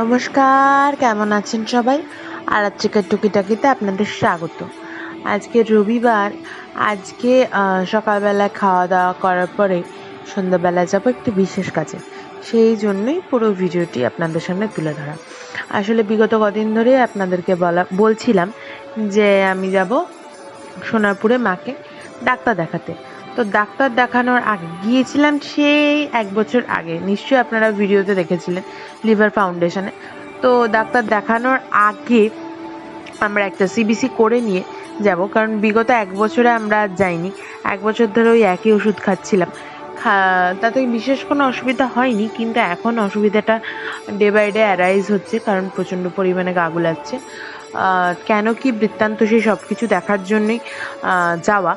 নমস্কার, কেমন আছেন সবাই? আরাত্রিকার টুকিটাকিতে আপনাদের স্বাগত। আজকে রবিবার, আজকে সকালবেলা খাওয়া দাওয়া করার পরে সন্ধ্যাবেলা যাব একটি বিশেষ কাজে। সেই জন্যই পুরো ভিডিওটি আপনাদের সামনে তুলে ধরা। আসলে বিগত কদিন ধরে আপনাদেরকে বলা, বলছিলাম যে আমি যাব সোনারপুরে মাকে ডাক্তার দেখাতে। তো ডাক্তার দেখানোর আগে, গিয়েছিলাম সেই এক বছর আগে, নিশ্চয়ই আপনারা ভিডিওতে দেখেছিলেন, লিভার ফাউন্ডেশনে। তো ডাক্তার দেখানোর আগে আমরা একটা সিবিসি করে নিয়ে যাব, কারণ বিগত এক বছরে আমরা যাইনি। এক বছর ধরে ওই একই ওষুধ খাচ্ছিলাম। তাতে বিশেষ কোনো অসুবিধা হয়নি, কিন্তু এখন অসুবিধাটা ডে বাই ডে অ্যারাইজ হচ্ছে, কারণ প্রচণ্ড পরিমাণে গা গুলাচ্ছে। কেন কি বৃত্তান্ত সেই সব কিছু দেখার জন্যই যাওয়া।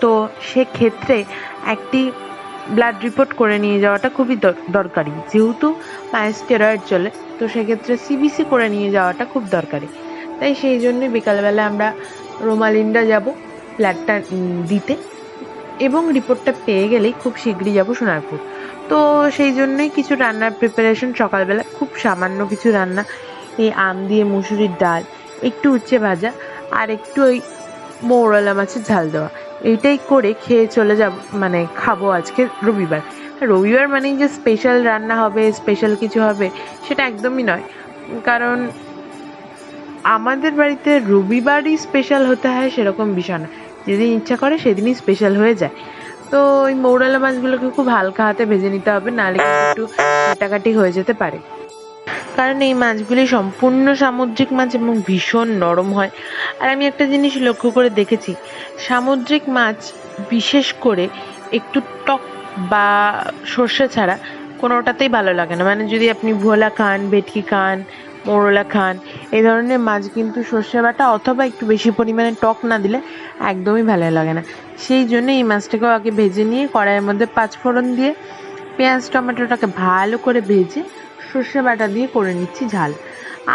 তো সেক্ষেত্রে একটি ব্লাড রিপোর্ট করে নিয়ে যাওয়াটা খুবই দর- দরকারি। যেহেতু মায়ের স্টেরয়েড চলে, তো সেক্ষেত্রে সিবিসি করে নিয়ে যাওয়াটা খুব দরকারি। তাই সেই জন্যই বিকালবেলা আমরা রোমালিন্ডা যাব ব্লাডটা দিতে। এবং রিপোর্টটা পেয়ে গেলেই খুব শীঘ্রই যাব সোনারপুর। তো সেই জন্যই কিছু রান্নার প্রিপারেশন সকালবেলা, খুব সামান্য কিছু রান্না। এই আম দিয়ে মুসুরির ডাল, একটু উচ্ছে ভাজা, আর একটু ওই মৌরলা মাছের ঝাল দেওয়া। এইটাই করে খেয়ে চলে যাব মানে খাব আজকে রবিবার। রবিবার মানেই যে স্পেশাল রান্না হবে স্পেশাল কিছু হবে, সেটা একদমই নয়। কারণ আমাদের বাড়িতে রবিবারই স্পেশাল হতে হয় সেরকম বিষয় না। যেদিন ইচ্ছা করে সেদিনই স্পেশাল হয়ে যায়। তো ওই মৌরালা মাছগুলোকে খুব হালকা হাতে ভেজে নিতে হবে, নাহলে একটু কাটাকাটি হয়ে যেতে পারে। কারণ এই মাছগুলি সম্পূর্ণ সামুদ্রিক মাছ এবং ভীষণ নরম হয়। আর আমি একটা জিনিস লক্ষ্য করে দেখেছি, সামুদ্রিক মাছ বিশেষ করে একটু টক বা সর্ষে ছাড়া কোনোটাতেই ভালো লাগে না। মানে যদি আপনি ভোলা খান, ভেটকি খান, মোরলা খান, এই ধরনের মাছ কিন্তু সর্ষে বাটা অথবা একটু বেশি পরিমাণে টক না দিলে একদমই ভালো লাগে না। সেই জন্য এই মাছটাকেও আগে ভেজে নিয়ে কড়াইয়ের মধ্যে পাঁচ ফোড়ন দিয়ে পেঁয়াজ, টমেটোটাকে ভালো করে ভেজে সর্ষে বাটা দিয়ে করে নিচ্ছি ঝাল।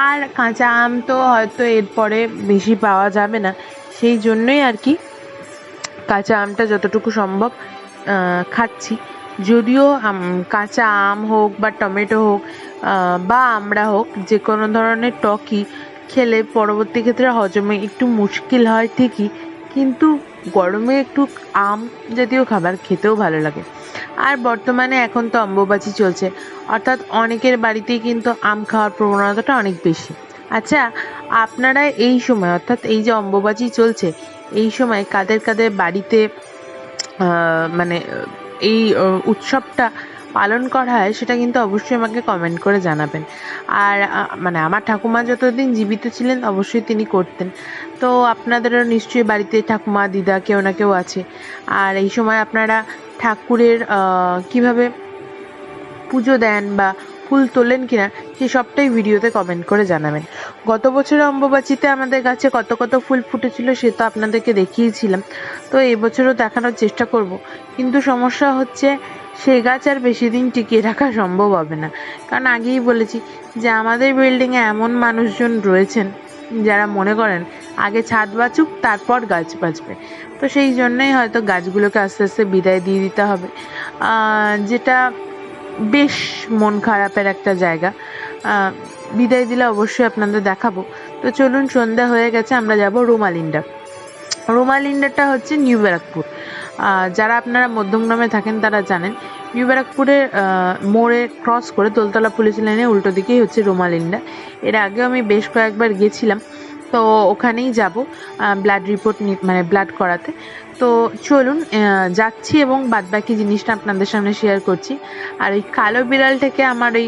আর কাঁচা আম তো হয়তো এরপরে বেশি পাওয়া যাবে না। সেই জন্যই আর কি কাঁচা আমটা যতটুকু সম্ভব খাচ্ছি। যদিও কাঁচা আম হোক বা টমেটো হোক বা আমরা হোক, যে কোনো ধরনের টকই খেলে পরবর্তী ক্ষেত্রে হজমে একটু মুশকিল হয় ঠিকই। কিন্তু গরমে একটু আম জাতীয় খাবার খেতেও ভালো লাগে। আর বর্তমানে এখন তো অম্বুবাচী চলছে। অর্থাৎ অনেকের বাড়িতেই কিন্তু আম খাওয়ার প্রবণতাটা অনেক বেশি। আচ্ছা আপনারা এই সময়, অর্থাৎ এই যে অম্বুবাচী চলছে, এই সময় কাদের কাদের বাড়িতে মানে এই উৎসবটা পালন করা হয়, সেটা কিন্তু অবশ্যই আমাকে কমেন্ট করে জানাবেন। আর মানে আমার ঠাকুমা যতদিন জীবিত ছিলেন, অবশ্যই তিনি করতেন। তো আপনাদেরও নিশ্চয়ই বাড়িতে ঠাকুমা, দিদা কেউ না কেউ আছে। আর এই সময় আপনারা ঠাকুরের কীভাবে পুজো দেন বা ফুল তোলেন কিনা, সে সবটাই ভিডিওতে কমেন্ট করে জানাবেন। গত বছরের অম্বুবাচীতে আমাদের গাছে কত কত ফুল ফুটেছিল সে তো আপনাদেরকে দেখিয়েছিলাম। তো এবছরও দেখানোর চেষ্টা করব। কিন্তু সমস্যা হচ্ছে সেই গাছ আর বেশি দিন টিকিয়ে রাখা সম্ভব হবে না। কারণ আগেই বলেছি যে আমাদের বিল্ডিংয়ে এমন মানুষজন রয়েছেন, যারা মনে করেন আগে ছাদ বাঁচুক, তারপর গাছ বাঁচবে। তো সেই জন্যই হয়তো গাছগুলোকে আস্তে আস্তে বিদায় দিয়ে দিতে হবে। যেটা বেশ মন খারাপের একটা জায়গা। বিদায় দিলে অবশ্যই আপনাদের দেখাবো। তো চলুন, সন্ধ্যা হয়ে গেছে, আমরা যাব রুমালিন্ডা রুমালিন্ডাটা হচ্ছে নিউ ব্যারাকপুর। যারা আপনারা মধ্যমগ্রামে থাকেন, তারা জানেন, নিউ ব্যারাকপুরের মোড়ে ক্রস করে তোলতলা পুলিশ লাইনে উল্টো দিকেই হচ্ছে রুমালিন্ডা এর আগেও আমি বেশ কয়েকবার গেছিলাম। তো ওখানেই যাব ব্লাড রিপোর্ট মানে ব্লাড করাতে। তো চলুন যাচ্ছি এবং বাদবাকি জিনিসটা আপনাদের সামনে শেয়ার করছি। আর ওই কালো বিড়াল থেকে আমার ওই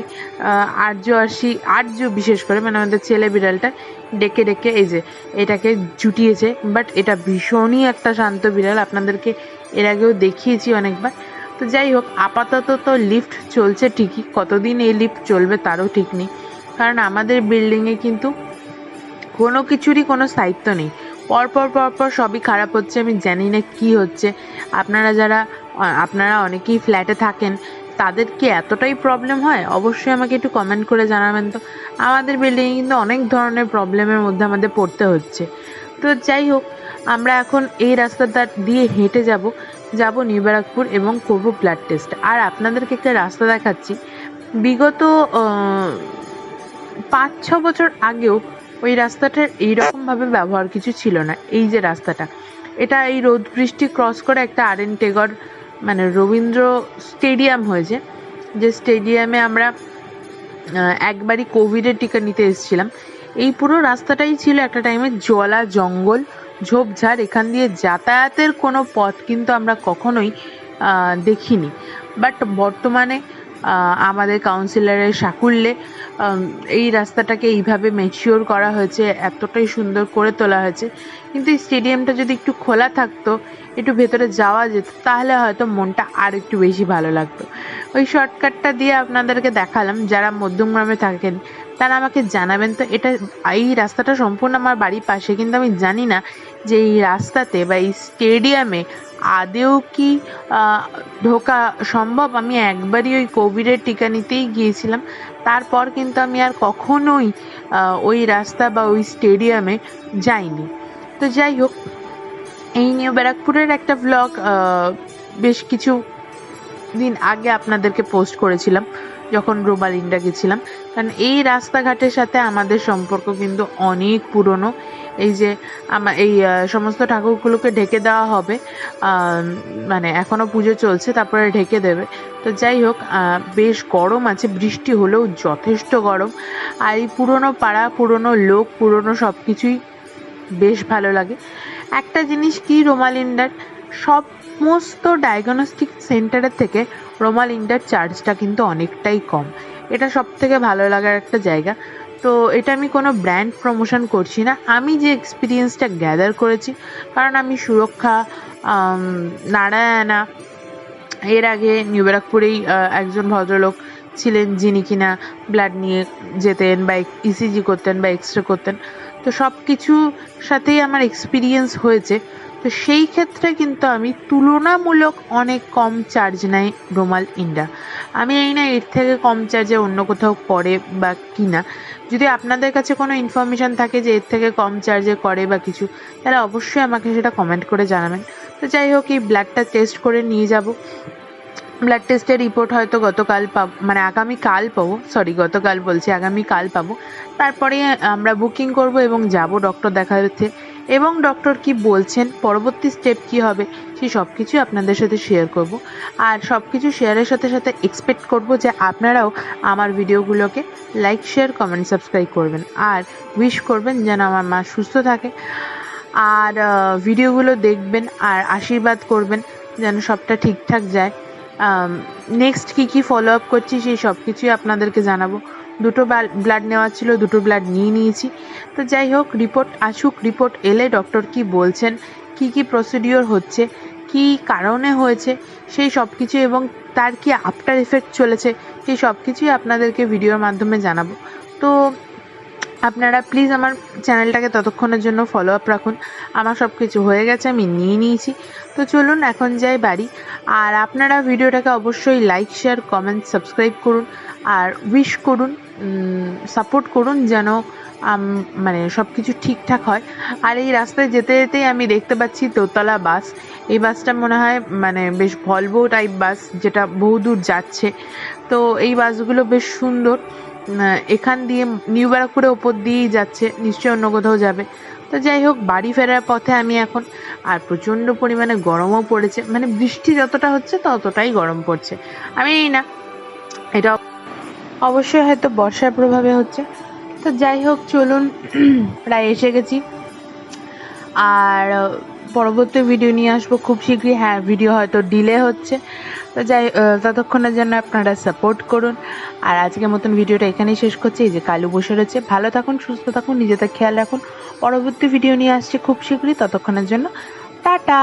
আর্য আরশি আর্য বিশেষ করে মানে আমাদের ছেলে বিড়ালটা ডেকে ডেকে এই যে, এটাকে জুটিয়েছে। বাট এটা ভীষণই একটা শান্ত বিড়াল, আপনাদেরকে এর আগেও দেখিয়েছি অনেকবার। তো যাই হোক, আপাতত তো লিফট চলছে ঠিকই, কতদিন এই লিফট চলবে তারও ঠিক নেই। কারণ আমাদের বিল্ডিংয়ে কিন্তু কোনো কিছুরই কোনো স্থায়িত্ব নেই। পরপর পরপর সবই খারাপ হচ্ছে, আমি জানি না কি হচ্ছে। আপনারা যারা আপনারা অনেকেই ফ্ল্যাটে থাকেন, তাদের কি এতটাই প্রবলেম হয়? অবশ্যই আমাকে একটু কমেন্ট করে জানাবেন তো। আমাদের বিল্ডিংয়ে কিন্তু অনেক ধরনের প্রবলেমের মধ্যে আমাদের পড়তে হচ্ছে। তো যাই হোক, আমরা এখন এই রাস্তাটা দিয়ে হেঁটে যাব। যাব নিউ ব্যারাকপুর এবং করব ব্লাড টেস্ট আর আপনাদেরকে একটা রাস্তা দেখাচ্ছি। বিগত পাঁচ ছ বছর আগেও ওই রাস্তাটার এইরকমভাবে ব্যবহার কিছু ছিল না, এই যে রাস্তাটা। এটা এই রোদ বৃষ্টি ক্রস করে একটা আর এন টেগর মানে রবীন্দ্র স্টেডিয়াম হয়েছে, যে স্টেডিয়ামে আমরা একবারই কোভিডের টিকা নিতে এসেছিলাম। এই পুরো রাস্তাটাই ছিল একটা টাইমে জলা, জঙ্গল, ঝোপঝাড়, এখান দিয়ে যাতায়াতের কোনো পথ কিন্তু আমরা কখনোই দেখিনি। বাট বর্তমানে আমাদের কাউন্সিলরের সাকুল্যে এই রাস্তাটাকে এইভাবে ম্যাচিওর করা হয়েছে, এতটাই সুন্দর করে তোলা হয়েছে। কিন্তু এই স্টেডিয়ামটা যদি একটু খোলা থাকতো, একটু ভেতরে যাওয়া যেত, তাহলে হয়তো মনটা আর একটু বেশি ভালো লাগতো। ওই শর্টকাটটা দিয়ে আপনাদেরকে দেখালাম, যারা মধ্যমগ্রামে থাকেন তারা আমাকে জানাবেন। তো এটা এই রাস্তাটা সম্পূর্ণ আমার বাড়ির পাশে, কিন্তু আমি জানি না যে এই রাস্তাতে বা এই স্টেডিয়ামে আদেও কি ঢোকা সম্ভব। আমি একবারই ওই কোভিডের টিকা নিতেই গিয়েছিলাম। তারপর কিন্তু আমি আর কখনোই ওই রাস্তা বা ওই স্টেডিয়ামে যাইনি। তো যাই হোক, এই নিউ ব্যারাকপুরের একটা ব্লগ বেশ কিছু দিন আগে আপনাদেরকে পোস্ট করেছিলাম। যখন রোমালিন্ডা গেছিলাম। কারণ এই রাস্তাঘাটের সাথে আমাদের সম্পর্ক কিন্তু অনেক পুরনো। এই যে আমার এই সমস্ত ঠাকুরগুলোকে ঢেকে দেওয়া হবে মানে এখনও পুজো চলছে, তারপরে ঢেকে দেবে। তো যাই হোক বেশ গরম আছে, বৃষ্টি হলেও যথেষ্ট গরম। আর এই পুরনো পাড়া, পুরনো লোক, পুরনো সব কিছুই বেশ ভালো লাগে। একটা জিনিস কি রোমালিন্ডার সমস্ত ডায়াগনস্টিক সেন্টারের থেকে রোমালিন্ডার চার্জটা কিন্তু অনেকটাই কম। এটা সব থেকে ভালো লাগার একটা জায়গা। তো এটা আমি কোনো ব্র্যান্ড প্রমোশন করছি না। আমি যে এক্সপিরিয়েন্সটা গ্যাদার করেছি, কারণ আমি সুরক্ষা নারায়ণা, এর আগে নিউ ব্যারাকপুরেই একজন ভদ্রলোক ছিলেন যিনি কিনা ব্লাড নিয়ে যেতেন বা ইসিজি করতেন বা এক্স রে করতেন। তো সব কিছু সাথেই আমার এক্সপিরিয়েন্স হয়েছে। তো সেই ক্ষেত্রে কিন্তু আমি তুলনামূলক অনেক কম চার্জ নেই রোমাল ইন্ডা আমি এই না এর থেকে কম চার্জে অন্য কোথাও করে বা কি না যদি আপনাদের কাছে কোনো ইনফরমেশান থাকে যে এর থেকে কম চার্জে করে বা কিছু, তাহলে অবশ্যই আমাকে সেটা কমেন্ট করে জানাবেন। তো যাই হোক, এই ব্লাডটা টেস্ট করে নিয়ে যাব। ব্লাড টেস্টের রিপোর্ট হয়তো গতকাল পাব মানে আগামী কাল পাবো সরি গতকাল বলছি, আগামী কাল পাবো। তারপরে আমরা বুকিং করব এবং যাব ডক্টর দেখাতে। এবং ডক্টর কি বলছেন, পরবর্তী স্টেপ কি হবে সেই সব কিছুই আপনাদের সাথে শেয়ার করব। আর সব কিছু শেয়ারের সাথে সাথে এক্সপেক্ট করব যে আপনারাও আমার ভিডিওগুলোকে লাইক শেয়ার কমেন্ট সাবস্ক্রাইব করবেন। আর উইশ করবেন যেন আমার মা সুস্থ থাকে। আর ভিডিওগুলো দেখবেন আর আশীর্বাদ করবেন যেন সবটা ঠিকঠাক যায়। নেক্সট কি কি ফলো আপ করছি সেই সব কিছুই আপনাদেরকে জানাব। দুটো ব্লাড নেওয়া ছিল, দুটো ব্লাড নিয়ে নিয়েছি। তো যাই হোক রিপোর্ট আসুক রিপোর্ট এলে ডক্টর কি বলছেন, কি কি প্রসিডিওর হচ্ছে, কি কারণে হয়েছে, সেই সব কিছু এবং তার কি আফটার এফেক্ট চলেছে, সেই সব কিছুই আপনাদেরকে ভিডিওর মাধ্যমে জানাব। তো আপনারা প্লিজ আমার চ্যানেলটাকে ততক্ষণের জন্য ফলো আপ রাখুন। আমার সব কিছু হয়ে গেছে, আমি নিয়ে নিয়েছি। তো চলুন, এখন যাই বাড়ি। আর আপনারা ভিডিওটাকে অবশ্যই লাইক শেয়ার কমেন্ট সাবস্ক্রাইব করুন। আর উইশ করুন সাপোর্ট করুন যেন মানে সব কিছু ঠিকঠাক হয়। আর এই রাস্তায় যেতে যেতেই আমি দেখতে পাচ্ছি দোতলা বাস। এই বাসটা মনে হয় মানে বেশ ভলভো টাইপ বাস, যেটা বহুদূর যাচ্ছে। তো এই বাসগুলো বেশ সুন্দর। এখান দিয়ে নিউ ব্যারাকপুরের ওপর দিয়েই যাচ্ছে। নিশ্চয়ই অন্য কোথাও যাবে। তো যাই হোক, বাড়ি ফেরার পথে আমি এখন আর প্রচণ্ড পরিমাণে গরমও পড়েছে। মানে বৃষ্টি যতটা হচ্ছে ততটাই গরম পড়ছে। আমি এই না, এটা অবশ্যই হয়তো বর্ষার প্রভাবে হচ্ছে। তো যাই হোক, চলুন, প্রায় এসে গেছি। আর পরবর্তী ভিডিও নিয়ে আসব। খুব শীঘ্রই হ্যাঁ ভিডিও হয়তো ডিলে হচ্ছে। তো যাই ততক্ষণে ততক্ষণের জন্য আপনারা সাপোর্ট করুন। আর আজকের মতন ভিডিওটা এখানেই শেষ করছি। এই যে কালু বসে রয়েছে। ভালো থাকুন, সুস্থ থাকুন, নিজেদের খেয়াল রাখুন। পরবর্তী ভিডিও নিয়ে আসছে খুব শীঘ্রই। ততক্ষণের জন্য, টাটা!